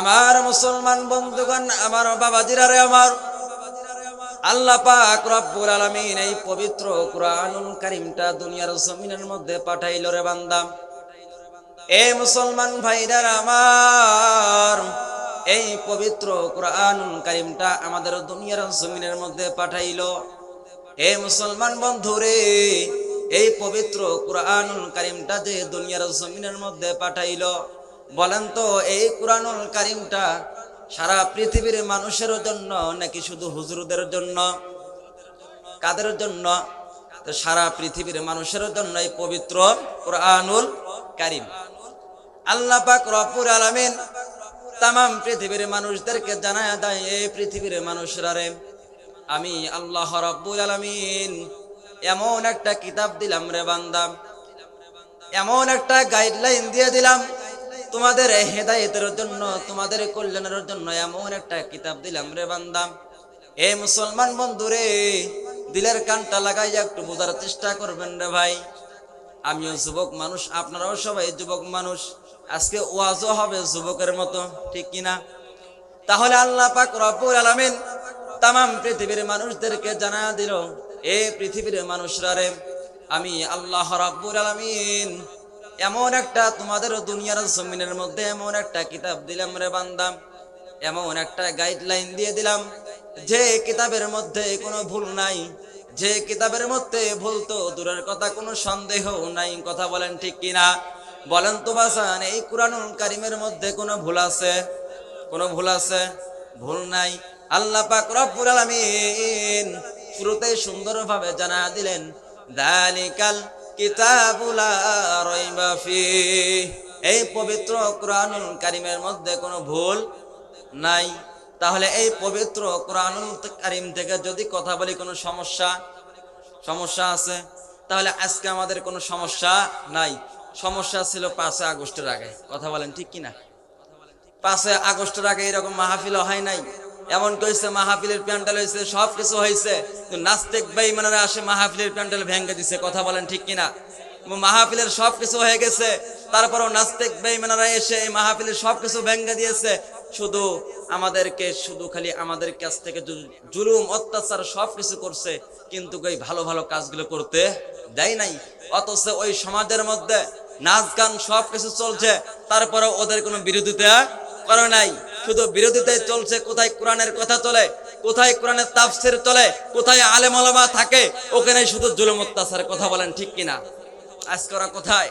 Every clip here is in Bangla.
আমার মুসলমান বন্ধুগণ, আমার বাবাজিরারে আমার, আল্লাহ পাক রব্বুল আলামিন এই পবিত্র কুরআনুল কারীমটা দুনিয়ার জমিনের মধ্যে পাঠাইল রে বান্দা। এ মুসলমান ভাইরা আমার, এই পবিত্র কুরআনুল কারীমটা আমাদের দুনিয়ার জমিনের মধ্যে পাঠাইল। এ মুসলমান বন্ধুরে, এই পবিত্র কুরআনুল কারীমটা যে দুনিয়ার জমিনের মধ্যে পাঠাইল বলেন তো, এই কুরআনুল কারিমটা সারা পৃথিবীর মানুষের জন্য নাকি শুধু হুজুরদের জন্য? কাদের জন্য? সারা পৃথিবীর মানুষের জন্য এই পবিত্র কোরআনুল কারিম। আল্লাহ পাক রব্বুল আলামিন তাম পৃথিবীর মানুষদেরকে জানায় দেয় এই পৃথিবীর মানুষরা রে, আমি আল্লাহ রব্বুল আলামিন, এমন একটা কিতাব দিলাম রে বান্দা, এমন একটা গাইডলাইন দিয়ে দিলাম তোমাদের হেদায়েতের জন্য, তোমাদের কল্যাণের জন্য এমন একটা কিতাব দিলাম রে বান্দা। এ মুসলমান বন্ধুরে, দিলের কানটা লাগাই একটু বোঝার চেষ্টা করবেন রে ভাই। আমিও যুবক মানুষ, আপনারাও সবাই যুবক মানুষ। আজকে ওয়াজও হবে যুবকের মতো, ঠিক কিনা? তাহলে আল্লাহ পাক রব্বুল আলামিন তাম পৃথিবীর মানুষদেরকে জানা দিল, এ পৃথিবীর মানুষরা রে, আমি আল্লাহ রাব্বুল আলামিন এমন একটা তোমাদের দুনিয়ার জমিনের মধ্যে এমন একটা কিতাব দিলাম রে বান্দা। এমন একটা গাইডলাইন দিয়ে দিলাম। যে কিতাবের মধ্যে কোনো ভুল নাই, যে কিতাবের মধ্যে ভুল তো দূরের কথা, কোনো সন্দেহ নাই, কথা বলেন ঠিক কিনা? বলেন তো বাসান এই কুরআনুল কারিমের মধ্যে কোনো ভুল আছে? কোনো ভুল আছে? ভুল নাই। আল্লাহ পাক রব্বুল আলামিন শুরুতেই সুন্দরভাবে জানা দিলেন। দালিকাল কিতাবুলা এই পবিত্র কোরআনুল কারিমের মধ্যে কোনো ভুল নাই। তাহলে এই পবিত্র কোরআনুল কারিম থেকে যদি কথা বলি কোনো সমস্যা? সমস্যা আছে? তাহলে আজকে আমাদের কোনো সমস্যা নাই। সমস্যা ছিল পাঁচই আগস্টের আগে। কথা বলেন ঠিক কিনা? পাঁচই আগস্টের আগে এরকম মাহফিল হয় নাই? এমন কইছে, মাহফিলের প্যান্ডেল হয়েছে সব কিছু হয়েছে কিন্তু নাস্তিক বেঈমানেরা আসে মাহফিলের প্যান্ডেল ভেঙে দিছে, কথা বলেন ঠিক কিনা? মাহফিলের সব কিছু হয়ে গেছে, তারপরও নাস্তিক বেঈমানেরা এসে এই মাহফিলের সব কিছু ভেঙে দিয়েছে। শুধু আমাদেরকে, শুধু খালি আমাদের কাছ থেকে জুলুম, অত্যাচার সব কিছু করছে, কিন্তু ওই ভালো ভালো কাজগুলো করতে দেয় নাই। অথচ ওই সমাজের মধ্যে নাচ গান সব কিছু চলছে তারপরে ওদের কোনো বিরোধিতা করে নাই। শুধু বিরোধিতায় চলছে, কোথায় কোরআনের কথা চলে, কোথায় কোরআনের তাফসির চলে, কোথায় আলেম আলামা থাকে, ওখানে শুধু জুলুম অত্যাচারের কথা বলেন, ঠিক কিনা আজকে ওরা কোথায়?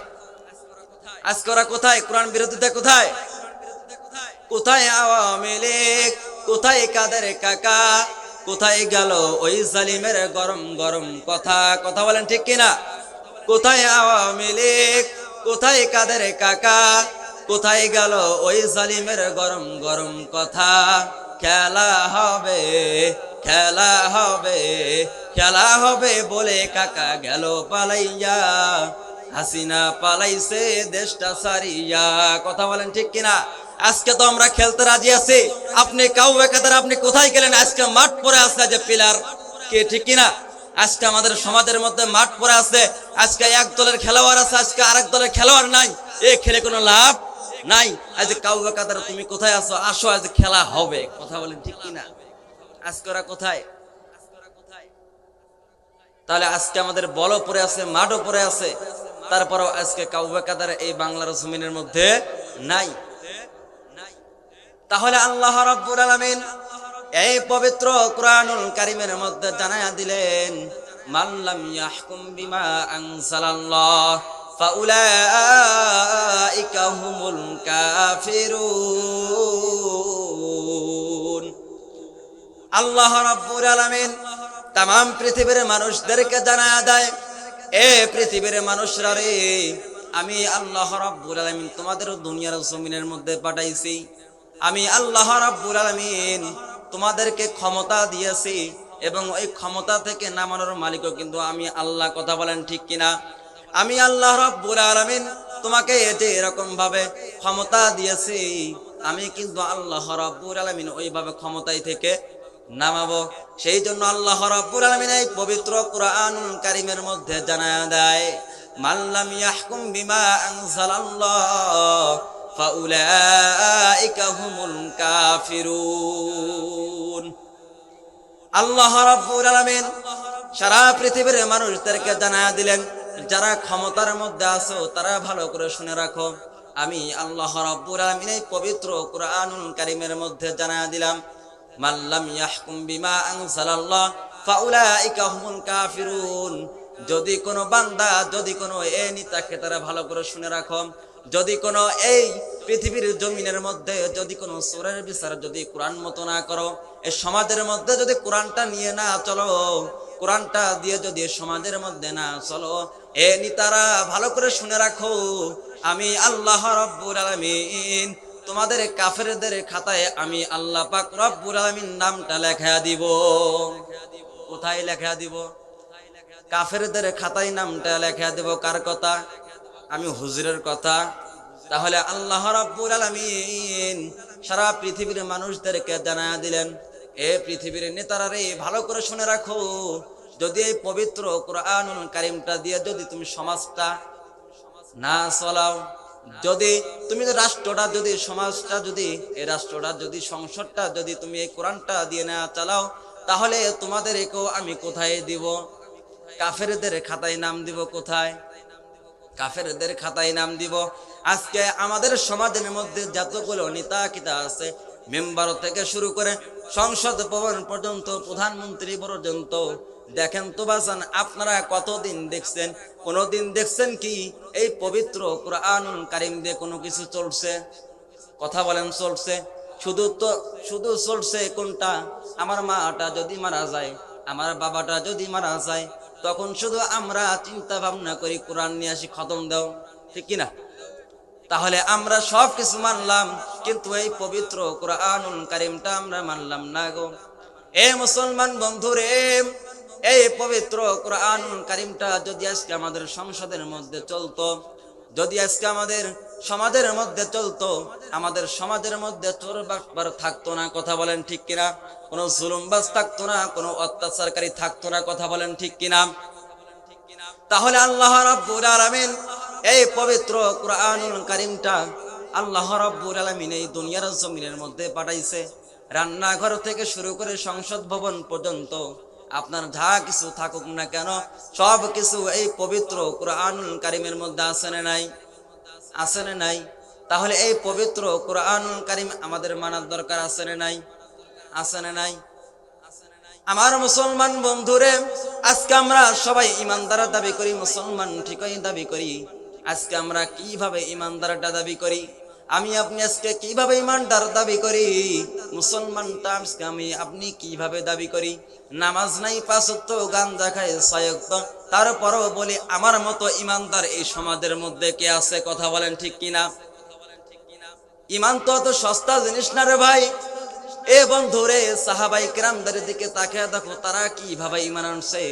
আজকে ওরা কোথায়? কোরআন বিরোধিতা কোথায়? কোথায় আওয়ামী লীগ? কোথায় কাদের কাকা? কোথায় গেল ওই জালিমের গরম গরম কথা? কথা বলেন ঠিক কিনা কোথায় আওয়ামী লীগ? কোথায় কাদের কাকা? কোথায় গেল ওই জালিমের গরম গরম কথা? খেলা হবে খেলা হবে খেলা হবে বলে কাকা গেল পালাইয়া। হাসিনা পালাইছে, দেশটা সারিয়া কথা বলেন ঠিক কিনা? আজকে তো আমরা খেলতে রাজি আছি। আপনি কাউ একাধারে আপনি কোথায় গেলেন? আজকে মাঠ পরে আছে যে পিলার। কে ঠিক কিনা? আজকে আমাদের সমাজের মধ্যে মাঠ পরে আছে। আজকে এক দলের খেলোয়াড় আছে, আজকে আরেক দলের খেলোয়াড় নাই। এ খেলে কোনো লাভ? নাই? আজ কাউ একাধারে তুমি কোথায় আছো? আসো, আজ খেলা হবে। কথা বলেন ঠিক কিনা? আজকে ওরা কোথায়? তাহলে আজকে আমাদের বলও পরে আছে, মাঠও পরে আছে। তারপরেও আজকে কাউবে কাদার এই বাংলার জমিনের মধ্যে নাই? তাহলে আল্লাহ রাব্বুল আলামিন এই পবিত্র কোরআনুল কারিমের মধ্যে জানায়া দিলেন মাল্লাম ইয়াহকুম বিমা আনজালাল্লাহ। কাফিরুন। আল্লাহ রাব্বুল আলামিন তাম মানুষদেরকে জানায়া দেয়, এ পৃথিবীর মানুষরা রে, আমি আল্লাহ রাব্বুল আলামিন তোমাদের দুনিয়ার জমিনের মধ্যে পাঠাইছি। আমি আল্লাহ রাব্বুল আলামিন তোমাদেরকে ক্ষমতা দিয়েছি এবং ওই ক্ষমতা থেকে নামানোর মালিকও কিন্তু আমি আল্লাহ। কথা বলেন ঠিক কিনা? আমি আল্লাহ রব্বুল আলামিন তোমাকে এতে এরকম ভাবে ক্ষমতা দিয়েছি। আমি কিন্তু আল্লাহ রব্বুল আলমিন ওইভাবে ক্ষমতাই থেকে নামাবো। সেই জন্য আল্লাহ রব্বুল আলামিন এই পবিত্র কুরআনুল কারিমের মধ্যে জানায় দেয় মাল্লাম ইয়াহকুম বিমা আনসালাল্লাহ ফাউলাইকা হুমুল কাফিরুন। আল্লাহ রব্বুল আলামিন সারা পৃথিবীর মানুষদেরকে জানায় দিলেন যারা ক্ষমতার মধ্যে আছো, তারা ভালো করে শুনে রাখো। আমি আল্লাহ রাব্বুল আলামিন এই পবিত্র কুরআনুল কারীমের মধ্যে জানা দিলাম মাল্লাম ইয়াহকুম বিমা আনজালাল্লাহ, ফাউলাইকা হুমুল কাফিরুন। যদি কোনো বান্দা, যদি কোনো এ নিতাকে তারা ভালো করে শুনে রাখো। যদি কোনো এই পৃথিবীর জমিনের মধ্যে, যদি কোনো সুরের বিচার যদি কোরআন মতো না করো এই সমাজের মধ্যে যদি কোরআনটা নিয়ে না চলো কোরআনটা দিয়ে যদি সমাজের মধ্যে না, চলো। এ নিতারা, ভালো করে শুনে রাখো। আমি আল্লাহ রব্বুল আলামিন, তোমাদের কাফেরদের খাতায় আমি আল্লাহ পাক রব্বুল আলামিন নামটা লেখা দিব। কোথায় লেখা দিব? কাফেরদের খাতায় নামটা লেখা দেব কার কথা? আমি হুজুরের কথা। তাহলে আল্লাহ রাব্বুল আলামিন সারা পৃথিবীর মানুষদেরকে জানা দিলেন এ পৃথিবীর নেতারা রে, ভালো করে শুনে রাখো। যদি এই পবিত্র কোরআনুল কারিমটা দিয়ে যদি তুমি সমাজটা না চলাও, যদি তুমি রাষ্ট্রটা যদি, সমাজটা যদি, এই রাষ্ট্রটা যদি, সংসদটা যদি তুমি এই কোরআনটা দিয়ে না চালাও, তাহলে তোমাদের একেও আমি কোথায় দিব? কাফেরদের খাতায় নাম দিব কোথায়? কাফেরদের খাতায় নাম দিব। আজকে আমাদের সমাজের মধ্যে যতগুলো নেতা কিতা আছে মেম্বার থেকে শুরু করে সংসদ ভবন পর্যন্ত, প্রধানমন্ত্রী পর্যন্ত। দেখেন তো বাসান আপনারা কতদিন দেখছেন? কোনদিন দেখছেন কি এই পবিত্র কোরআনুল কারিম দিয়ে কোনো কিছু চলছে? কথা বলেন, চলছে। শুধু তো, শুধু চলছে কোনটা? আমার মাটা যদি মারা যায়, আমার বাবাটা যদি মারা যায়, তখন শুধু আমরা চিন্তা ভাবনা করি, কোরআন নিয়ে আসি খতম দাও। ঠিক কিনা? তাহলে আমরা সব কিছু মানলাম, কিন্তু এই পবিত্র কোরআনুল কারিমটা আমরা মানলাম না গো। এ মুসলমান বন্ধুরে, এই পবিত্র কোরআনুল কারিমটা যদি আজকে আমাদের সংসদের মধ্যে চলতো, যদি আজকে আমাদের সমাজের মধ্যে চলতো, আমাদের সমাজের মধ্যে চোর বাটপার থাকতো না, কথা বলেন ঠিক কিনা? কোনো জুলুমবাজ থাকতো না, কোনো অত্যাচারকারী থাকতো না, কথা বলেন ঠিক কিনা? তাহলে আল্লাহ রাব্বুল আলামিন এই পবিত্র কোরআনুল কারীমটা আল্লাহ রাব্বুল আলামিন এই দুনিয়ার জমিনের মধ্যে পাঠাইছে। রান্নাঘর থেকে শুরু করে সংসদ ভবন পর্যন্ত আপনার যা কিছু থাকুক না কেন, সব কিছু এই পবিত্র কোরআনুল কারীমের মধ্যে আছে না নাই? আছে না নাই? তাহলে এই পবিত্র কোরআনুল কারীম আমাদের মানার দরকার আছে না নাই? আছে না নাই? আমার মুসলমান বন্ধুরে, আজকে আমরা সবাই ইমানদার দাবি করি, মুসলমান ঠিকই দাবি করি। আজকে আমরা কীভাবে ইমানদারটা দাবি করি? আমি আপনি আজকে কীভাবে ইমানদার দাবি করি? মুসলমানটা আজকে আমি আপনি কীভাবে দাবি করি? নামাজ নাই পাঁচত্ব গাঞ্জা খায় সয়ক্ত তারপরও বলি, আমার মতো ইমানদার এই সমাজের মধ্যে কে আছে? কথা বলেন ঠিক কিনা? ইমান তো অত সস্তা জিনিস না রে ভাই। এ বন্ধু রে, সাহাবাই কেরামদের দিকে তাকিয়ে দেখো, তারা কীভাবে ইমান আনছে?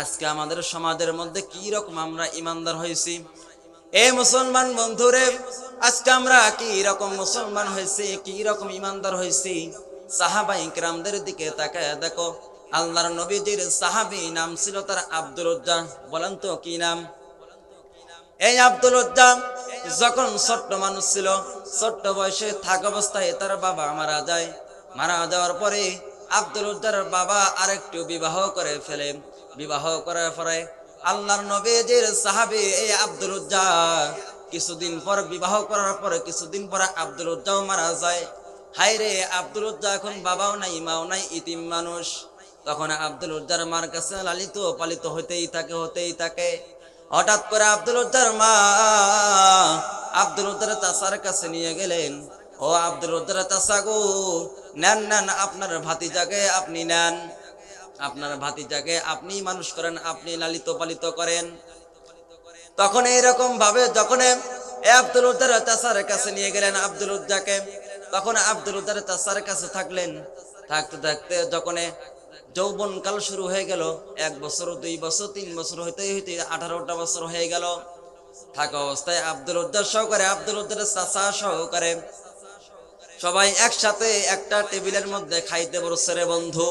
আজকে আমাদের সমাজের মধ্যে কি রকম আমরা ইমানদার হয়েছি? এ মুসলমান বন্ধুরে, আজকে আমরা কি রকম মুসলমান হয়েছি, কি রকম ইমানদার হয়েছি? সাহাবাই ইকরামদের দিকে তাকায় দেখো, আল্লাহর নবীজির সাহাবি নাম ছিল তার আব্দুল উজ্জা বলেন তো কি নাম? এই আব্দুল উজ্জাম যখন ছোট্ট মানুষ ছিল, ছোট্ট বয়সে থাক অবস্থায় তার বাবা মারা যায়। মারা যাওয়ার পরে আব্দুল উজ্জার বাবা আরেকটু বিবাহ করে ফেলে। বিবাহ করার পরে আল্লাহর নবীজির সাহাবে এই আব্দুল উজ্জা কিছুদিন পর বিবাহ করার পরে, কিছুদিন পর আব্দুল উজ্জাও মারা যায়। হাই রে আব্দুল উজ্জা এখন বাবাও নাই, মাও নাই, ইতিম মানুষ। তখন আব্দুল উজ্জার মার কাছে লালিত, পালিত হতেই থাকে হতেই থাকে। হঠাৎ করে আব্দুল উজ্জার মা আব্দুল উজ্জার চাষার কাছে নিয়ে গেলেন। ও আব্দুল উজ্জার চাষা গো, নেন নেন, আপনার ভাতিজাকে আপনি নেন। আপনার ভাতিজাকে আপনি মানুষ করেন, আপনি লালিত পালিত করেন। তখন এইরকম ভাবে যখন আব্দুল উদ্দার চাষার কাছে নিয়ে গেলেন আব্দুল উদ্দাকে, তখন আব্দুল উদ্দার চাষার কাছে থাকলেন। থাকতে থাকতে যখন যৌবন কাল শুরু হয়ে গেল, এক বছর, দুই বছর, তিন বছর, হইতে হইতে আঠারোটা বছর হয়ে গেল। থাকা অবস্থায় আব্দুল উদ্দার সহকারে, আব্দুল উদ্দারের চাষা সহকারে সবাই একসাথে একটা টেবিলের মধ্যে খাইতে বসছে রে বন্ধু।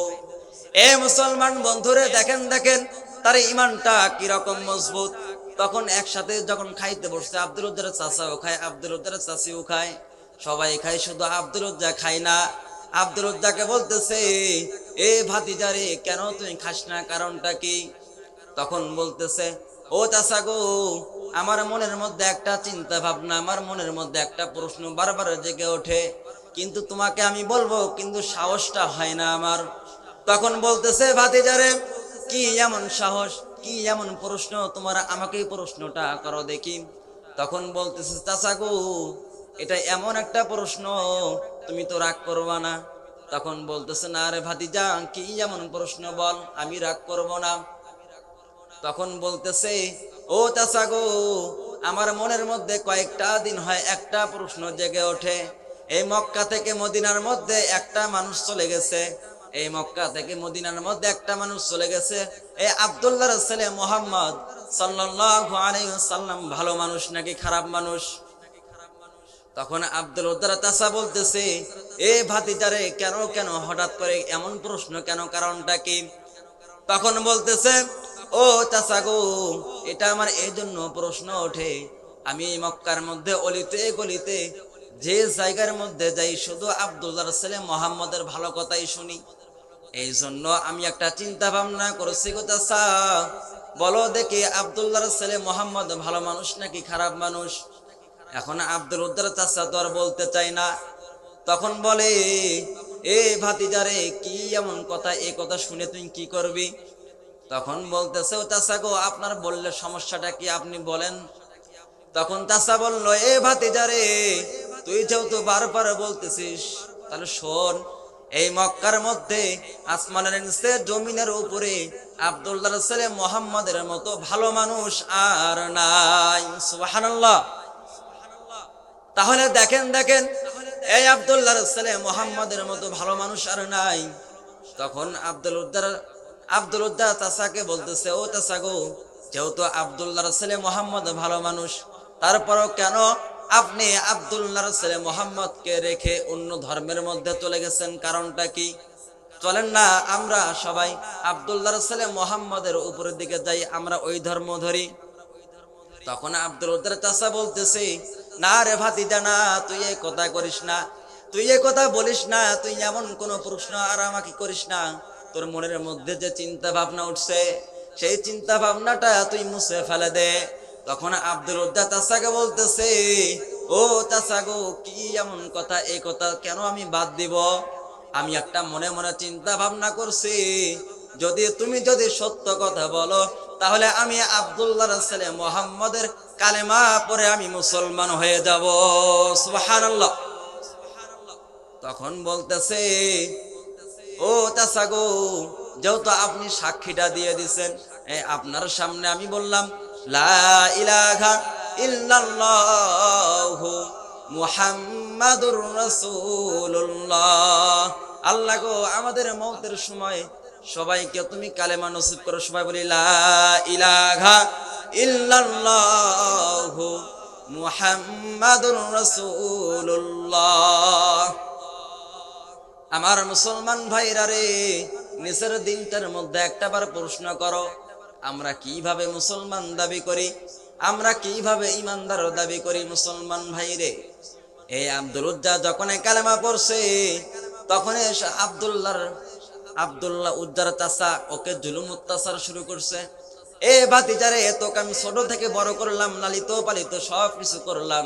এ মুসলমান বন্ধুরে, দেখেন দেখেন, তার ইমানটা কীরকম মজবুত। তখন একসাথে যখন খাইতে বসছে আব্দুল উদ্দার চাচাও খায় আব্দুল উদ্দার চাচিও খায়। সবাই খায়, শুধু আব্দুল উদ্দা খায় না। আব্দুল উদ্দাকে বলতেছে, এ ভাতিজারে কেন তুই খাস না? কারণটা কি? তখন বলতেছে, ও চাচা গো, আমার মনের মধ্যে একটা চিন্তা ভাবনা, আমার মনের মধ্যে একটা প্রশ্ন বারবার জেগে ওঠে। কিন্তু তোমাকে আমি বলব, কিন্তু সাহসটা হয় না আমার। তখন বলতেছে ভাতিজারে কি এমন সাহস, কি এমন প্রশ্ন, তোমার আমাকে প্রশ্নটা করো দেখি। তখন বলতেছে, চাচা গো, এটা এমন একটা প্রশ্ন, তুমি তো রাগ করবা না। তখন বলতেছে, না রে ভাতিজা, কি এমন প্রশ্ন বল, আমি রাগ করব না। তখন বলতেছে, ও চাচা গো, আমার মনের মধ্যে কয়েকটা দিন হয়, একটা প্রশ্ন জেগে ওঠে। এই মক্কা থেকে মদিনার মধ্যে একটা মানুষ চলে গেছে। এই মক্কা থেকে মদিনার মধ্যে একটা মানুষ চলে গেছে। এই আব্দুল্লাহ ছেলে মোহাম্মদ সাল্লাম ভালো মানুষ নাকি খারাপ মানুষ? তখন আব্দুল উদ্দার তাসা বলতেছে, এ ভাতিজারে, কেন কেন, হঠাৎ করে এমন প্রশ্ন কেন, কারণটা কি? তখন বলতেছে, ও চাচা গো, এটা আমার এই জন্য প্রশ্ন ওঠে। আমি মক্কার মধ্যে অলিতে গলিতে যে জায়গার মধ্যে যাই, শুধু আব্দুল্লাহর ছেলে মোহাম্মদের ভালো কথাই শুনি। এই জন্য আমি একটা চিন্তা ভাবনা করেছি বলো দেখি আব্দুল্লাহর ছেলে মোহাম্মদ ভালো মানুষ নাকি খারাপ মানুষ? এখন আব্দুল উদ্দার চাচা তো আর বলতে চাই না। তখন বলে, এ ভাতিজারে কি এমন কথা? এ কথা শুনে তুই কি করবি? তখন বলতেছে, ও চাচা গো, আপনার বললে সমস্যাটা কি আপনি বলেন? তখন চাচা বলল, এ ভাতিজারে তুই যেহেতু বারবার বলতেছিস, তাহলে শোন এই মক্কার মধ্যে আসমানের নিচে, জমিনের উপরে আব্দুল্লাহ ছেলে মোহাম্মদের মতো ভালো মানুষ আর নাই। সুবহানাল্লাহ। তাহলে দেখেন দেখেন, এই আব্দুল্লাহর ছেলে মোহাম্মদের মতো ভালো মানুষ আর নাই। তখন আব্দুল উদ্দার আব্দুল উদ্দার চাচাকে বলতেছে, ও চাচা গো, যেহেতু আব্দুল্লাহর ছেলে মোহাম্মদ ভালো মানুষ, তারপরও কেন আপনি আব্দুল্লাহর ছেলে মোহাম্মদকে রেখে অন্য ধর্মের মধ্যে চলে গেছেন, কারণটা কি? চলেন না, আমরা সবাই আব্দুল্লাহর ছেলে মোহাম্মদের উপরের দিকে যাই, আমরা ওই ধর্ম ধরি। তখন আব্দুল চাষা বলতেছে, না রে ভাতিজা, না, তুই এই কথা করিস না। তুই এই কথা বলিস না, তুই এমন কোন প্রশ্ন আর আমাকে করিস না। তোর মনের মধ্যে যে চিন্তা ভাবনা উঠছে, সেই চিন্তা ভাবনাটা তুই মুছে ফেলে দে। তখন আব্দুল উদ্দা চাষাকে বলতেছে, ও চাষা গো, কি এমন কথা? এই কথা কেন আমি বাদ দিব? আমি একটা মনে মনে চিন্তা ভাবনা করছি। যদি তুমি যদি সত্য কথা বলো, তাহলে আমি আব্দুল্লাহ ছেলে মোহাম্মদের কালেমা পরে আমি মুসলমান হয়ে যাব। সুবহানাল্লাহ। তখন বলতেছে, ও চাচা গো, যেহেতু আপনি সাক্ষীটা দিয়ে দিছেন আপনার সামনে আমি বললাম লা মুহাম্মাদুর আল্লাহ গো, আমাদের মৌতের সময় সবাইকে তুমি কালেমা নসিব করো, সবাই বলি লা ইলাহা আমার মুসলমান ভাইরা রে, নিজের দিনটার মধ্যে একটাবার প্রশ্ন করো আমরা কীভাবে মুসলমান দাবি করি? আমরা কীভাবে ইমানদার দাবি করি মুসলমান ভাইরে? এই আব্দুল উজ্জা যখন কালেমা পড়ছে, তখন আব্দুল্লাহর, আব্দুল্লাহ উজ্জার চাষা ওকে জুলুম অত্যাচার শুরু করছে। এ ভাতিজারে তোকে আমি ছোট থেকে বড় করলাম, লালিত পালিত সব কিছু করলাম।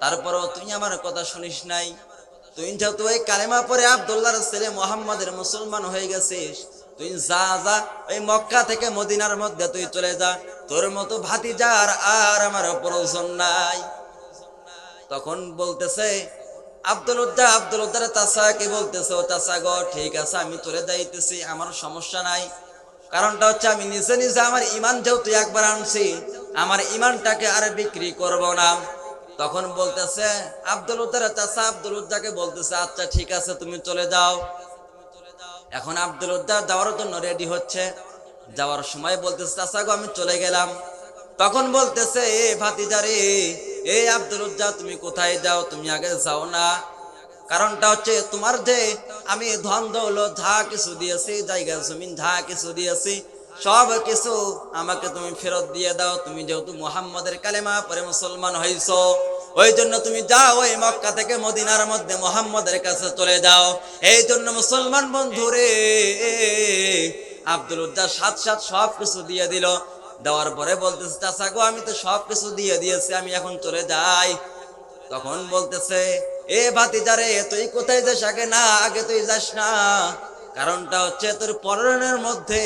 তারপরও তুই আমার কথা শুনিস নাই। তুই যেহেতু ওই কালেমা পরে আবদুল্লাহর ছেলে মোহাম্মদের মুসলমান হয়ে গেছিস তুই যা যা। ওই মক্কা থেকে মদিনার মধ্যে তুই চলে যা। তোর মতো ভাতি ভাতিজার আর আমার প্রয়োজন নাই। তখন বলতেছে আব্দুল উদ্দা আব্দুল উদ্দার চাষা কি বলতেছে? ও চাষা গো, ঠিক আছে, আমি চলে যাইতেছি, আমার সমস্যা নাই। কারণটা হচ্ছে আমি নিজে নিজে আমার ইমান যেহেতু একবার আনছি, আমার ইমানটাকে আর বিক্রি করব না। তখন বলতেছে আব্দুল উদ্দার চাষা আব্দুল উদ্দাকে বলতেছে আচ্ছা ঠিক আছে, তুমি চলে যাও। এখন আব্দুল উদ্দার যাওয়ার জন্য রেডি হচ্ছে। যাওয়ার সময় বলতেছে চাষা গো, আমি চলে গেলাম। তখন বলতেছে, এ ভাতিজারে, এ আব্দুল উজ্জা তুমি কোথায় যাও? তুমি আগে যাও না। কারণটা হচ্ছে, তোমার যে আমি ধন দৌলত, যা কিছু দিয়েছি, জায়গা, জমিন, যা কিছু দিয়েছি, সব কিছু আমাকে তুমি ফেরত দিয়ে দাও। তুমি যেহেতু মোহাম্মদের কালেমা পরে মুসলমান হইছো। ওই জন্য তুমি যাও ওই মক্কা থেকে মদিনার মধ্যে মুহাম্মদের কাছে চলে যাও। এই জন্য মুসলমান বন্ধুরে, আব্দুল উদ্দার সাত সাত সব কিছু দিয়ে দিল। দেওয়ার পরে বলতেছে, চাচা গো, আমি তো সব কিছু দিয়ে দিয়েছি, আমি এখন চলে যাই। তখন বলতেছে, এ ভাতিজারে তুই কোথায় যাস আগে? না, আগে তুই যাস না। কারণটা হচ্ছে তোর পরনের মধ্যে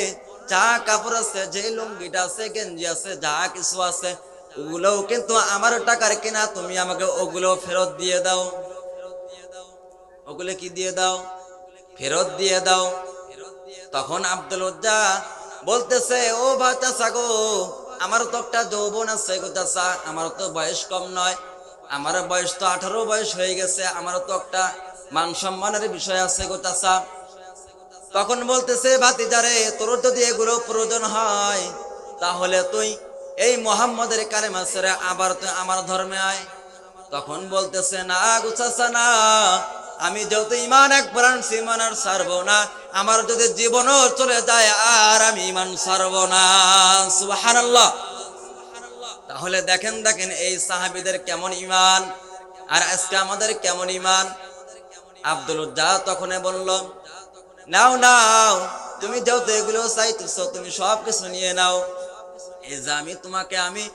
যা কাপড় আছে, যে লুঙ্গিটা আছে, গেঞ্জি আছে, যা কিছু আছে ওগুলোও কিন্তু আমার টাকার কিনা, তুমি আমাকে ওগুলো ফেরত দিয়ে দাও। ওগুলো কি দিয়ে দাও? ফেরত দিয়ে দাও। তখন আব্দুল উজ্জা বলতেছে, ও ভাই গো, আমার তো একটা যৌবন আছে গো চাচা, আমার তো বয়স কম নয়। আমার বয়স তো আঠারো বয়স হয়ে গেছে, আমার তো একটা মান সম্মানের বিষয় আছে গো চাচা। তখন বলতেছে ভাতিজারে তোর যদি এগুলো প্রয়োজন হয়, তাহলে তুই এই মোহাম্মদের কালেমা ছেড়ে আবার তুই আমার ধর্মে আয়। তখন বলতেছে, না গুছাসা না। আমি যেহেতু ইমান এক আনছি ইমান আর ছাড়বো না। আমার যদি জীবনও চলে যায়, আর আমি ইমান ছাড়বো না। তাহলে দেখেন দেখেন এই সাহাবিদের কেমন ইমান আর আজকে আমাদের কেমন ইমান আব্দুল উজ্জা তখন বলল, নাও নাও, তুমি যেহেতু এগুলো চাইতেছ, তুমি সব কিছু নিয়ে নাও। আমি তোমাকে আমি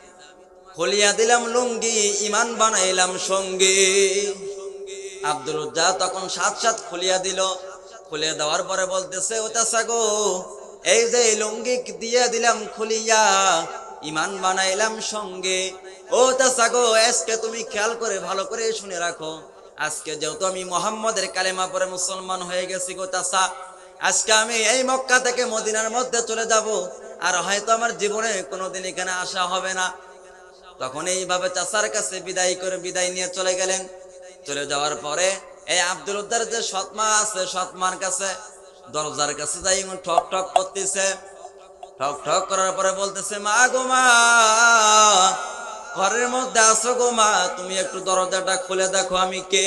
খুলিয়া দিলাম লুঙ্গি, ইমান বানাইলাম সঙ্গী। আব্দুল উজ্জা তখন সাত সাত খুলিয়া দিল। খুলে দেওয়ার পরে বলতেছে ওটা সাগো এই যে লুঙ্গি দিয়ে দিলাম খুলিয়া, ইমান বানাইলাম সঙ্গে। ও তা সাগো আজকে তুমি খেয়াল করে ভালো করে শুনে রাখো। আজকে যেহেতু আমি মোহাম্মদের কালেমা পরে মুসলমান হয়ে গেছি গো তাসা আজকে আমি এই মক্কা থেকে মদিনার মধ্যে চলে যাব। আর হয়তো আমার জীবনে কোনোদিন এখানে আসা হবে না। তখন এইভাবে চাষার কাছে বিদায় করে বিদায় নিয়ে চলে গেলেন। চলে যাওয়ার পরে এই আব্দুল উদ্দার যে সৎমা আছে, সৎমার কাছে, দরজার কাছে যাই ঠক ঠক করতেছে। ঠক ঠক করার পরে বলতেছে, মা গো মা, ঘরের মধ্যে আসো গো মা, তুমি একটু দরজাটা খুলে দেখো আমি কে?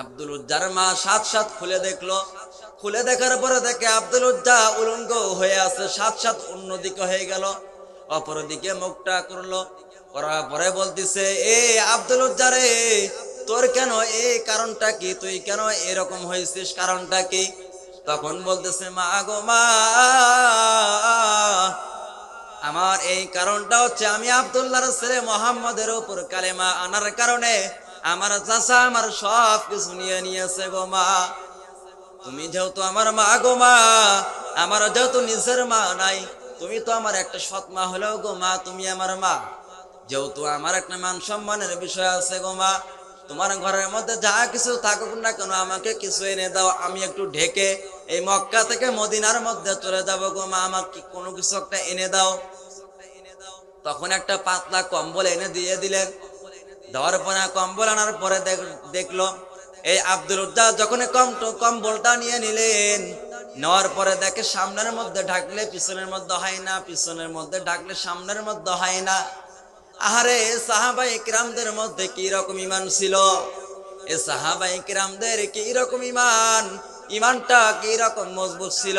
আব্দুল উজ্জার মা সাত সাত খুলে দেখল। খুলে দেখার পরে দেখে আব্দুল উজ্জা উলঙ্গ হয়ে আছে, সাত সাত অন্যদিকে হয়ে গেল। অপরদিকে মুখটা করল, করার পরে বলতেছে, এ আব্দুল উজ্জারে তোর কেন এই কারণটা কি? তুই কেন এরকম হয়েছিস? কারণটা কি? তখন বলতেছে, মা গো মা, আমার এই কারণটা হচ্ছে আমি আব্দুল্লাহর ছেলে মোহাম্মদের উপর কালেমা আনার কারণে আমার চাচা আমার সব কিছু নিয়ে নিয়েছে গো মা। তুমি যেহেতু আমার মা গো মা, আমার যেহেতু নিজের মা নাই, তুমি তো আমার একটা সৎ মা হলেও গো মা, তুমি আমার মা। যেহেতু আমার একটা মান সম্মানের বিষয় আছে গো মা, তোমার ঘরের মধ্যে যা কিছু থাকুক না কেন, আমাকে কিছু এনে দাও, আমি একটু ঢেকে এই মক্কা থেকে মদিনার মধ্যে চলে যাব গো মা, আমাকে কোনো কিছু একটা এনে দাও। তখন একটা পাতলা কম্বল এনে দিয়ে দিলেন। দেওয়ার পরে, কম্বল আনার পরে দেখ- দেখল এই আব্দুল উদ্দা যখন কম কম্বলটা নিয়ে নিলেন, নেওয়ার পরে দেখে সামনের মধ্যে ঢাকলে পিছনের মধ্যে হয় না, পিছনের মধ্যে ঢাকলে সামনের মধ্যে হয় না। আহারে সাহাবাই কিরামদের মধ্যে কি রকম ইমান ছিল? এ সাহাবাই কিরামদের কি রকম ইমান? ইমানটা কি রকম মজবুত ছিল?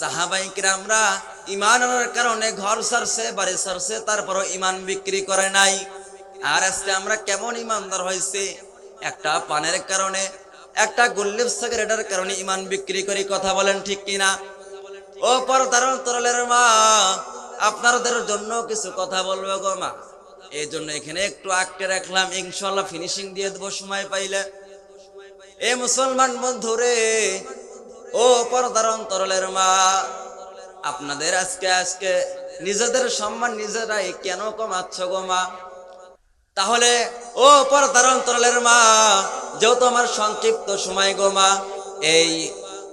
সাহাবাই কিরামরা ইমান আনার কারণে ঘর সারছে, বাড়ি সারছে, তারপরও ইমান বিক্রি করে নাই। আর আজকে আমরা কেমন ইমানদার হয়েছে? একটা পানের কারণে, একটা গুল্লিপ সিগারেটের কারণে ইমান বিক্রি করে কথা বলেন ঠিক কিনা? ও পরদার তরলের মা, আপনাদের জন্য কিছু কথা বলব গো মা। এই জন্য এখানে একটু আটকে রাখলাম ইনশাল্লাহ ফিনিশিং দিয়ে দেবো, সময় পাইলে। এ মুসলমান বন্ধুরে, ও পরদার তরলের মা, আপনাদের আজকে আজকে নিজেদের সম্মান নিজেরাই কেন কমাচ্ছ গো মা? তাহলে, ও পরদার অন্তরালের মা, যেহেতু আমার সংক্ষিপ্ত সময় গো মা, এই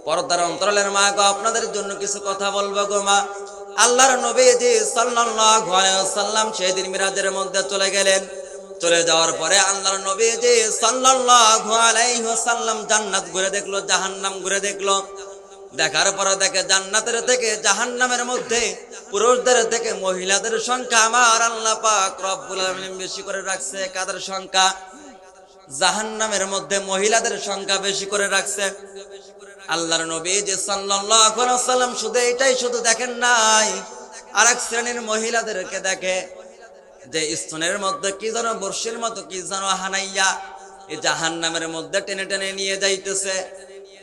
পর্দার অন্তরালের মা গো, আপনাদের জন্য কিছু কথা বলব গো মা। আল্লাহর নবীজি সাল্লাল্লাহু আলাইহি ওয়াসাল্লাম সেদিন মিরাজের মধ্যে চলে গেলেন। চলে যাওয়ার পরে আল্লাহর নবীজি সাল্লাল্লাহু ওয়াসাল্লাম জান্নাত ঘুরে দেখল, জাহান্নাম ঘুরে দেখল। দেখার পরে দেখে জান্নাতের থেকে, জাহান্নামের মধ্যে, পুরুষদের থেকে, মহিলাদের সংখ্যা আমার আল্লাহ পাক রব্বুল আলামিন বেশি করে রাখছে। কাদের সংখ্যা? জাহান্নামের মধ্যে মহিলাদের সংখ্যা বেশি করে রাখছে। আল্লাহর নবী যে ওয়াসাল্লাম শুধু এটাই শুধু দেখেন নাই আর এক শ্রেণির মহিলাদেরকে দেখে, যে স্তনের মধ্যে কি যেন বর্ষির মতো, কি যেন হানাইয়া, এই জাহান্নামের মধ্যে টেনে টেনে নিয়ে যাইতেছে।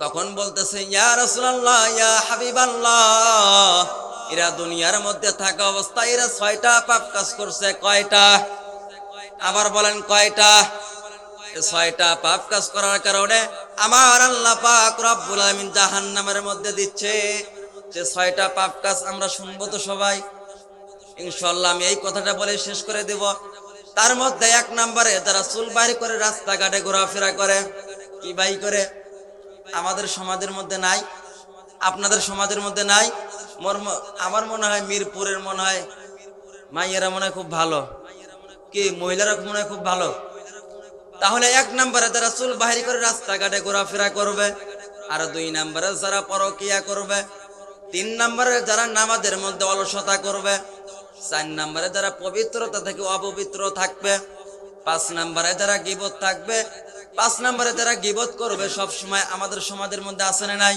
তখন বলতেছে এরা দুনিয়ার মধ্যে থাকা অবস্থায় এরা ছয়টা পাপ কাজ করছে, কয়টা? আবার বলেন, কয়টা? ছয়টা পাপ কাজ করার কারণে আমার আল্লাহ পাক রব্বুল আলামিন জাহান্নামের মধ্যে দিচ্ছে। যে ছয়টা পাপ কাজ আমরা শুনব তো সবাই। ইনশাল্লাহ আমি এই কথাটা বলে শেষ করে দেব। তার মধ্যে এক নম্বরে যারা চুল বাইর করে রাস্তাঘাটে ঘোরাফেরা করে, কি বাই করে? আমাদের সমাজের মধ্যে নাই, আপনাদের সমাজের মধ্যে নাই। আমার মনে হয় মিরপুরের মনে হয় মাইয়েরা মনে হয় খুব ভালো। কি, মহিলারা মনে হয় খুব ভালো? তাহলে এক নম্বরে যারা চুল বাহির করে রাস্তাঘাটে ঘোরাফেরা করবে, আর দুই নম্বরে যারা পরকিয়া করবে, তিন নম্বরে যারা নামাজের মধ্যে অলসতা করবে, চার নম্বরে যারা পবিত্রতা থেকে অপবিত্র থাকবে, পাঁচ নম্বরে যারা গিবত থাকবে পাঁচ নম্বরে যারা গিবত করবে, সব সময় আমাদের সমাজের মধ্যে না নাই?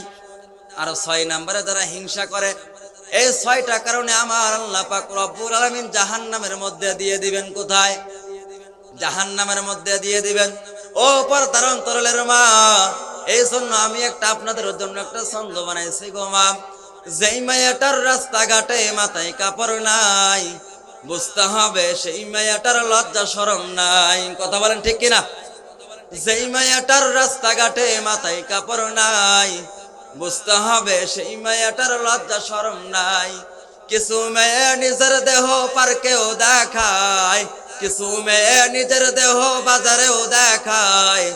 আর ছয় নম্বরে যারা হিংসা করে, এই ছয়টা কারণে আমার আল্লাহ পাক আলামিন জাহান্নামের মধ্যে দিয়ে দিবেন কোথায়? জাহান নামের মধ্যে দিয়ে দিবেন। ও অন্তরলের মা, এই জন্য আমি একটা আপনাদের জন্য একটা ছন্দ বানাইছি গো মা। যেই মায়াটার রাস্তাঘাটে মাথায় কাপড় নাই, বুঝতে হবে সেই মায়াটার লজ্জা শরম নাই। কথা বলেন ঠিক কিনা? যেই মায়াটার রাস্তাঘাটে মাথায় কাপড় নাই, বুঝতে হবে সেই মায়াটার লজ্জা শরম নাই। কিছু মেয়ে নিজের দেহ পার্কেও দেখায়, কিছু মেয়ে নিজের দেহ বাজারেও দেখায়।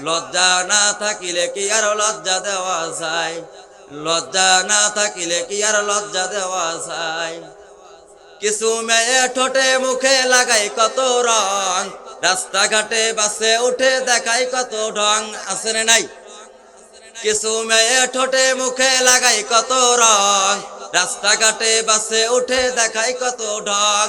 লজ্জা না থাকিলে কি আর লজ্জা দেওয়া যায়? লজ্জা না থাকিলে কি আর লজ্জা দেওয়া যায়? কিছু মেয়ে ঠোঁটে মুখে লাগাই কত রং রাস্তাঘাটে বাসে উঠে দেখাই কত ঢং, আছে নাই? কিছু মেয়ে ঠোঁটে মুখে লাগাই কত রং, রাস্তাঘাটে বাসে উঠে দেখাই কত ঢং।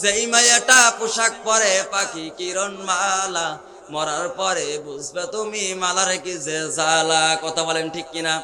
যেই মেয়েটা পোশাক পরে পাখি কিরণ মালা মরার পরে বুঝবে তুমি মালার কি যে জ্বালা, কথা বলেন ঠিক কিনা?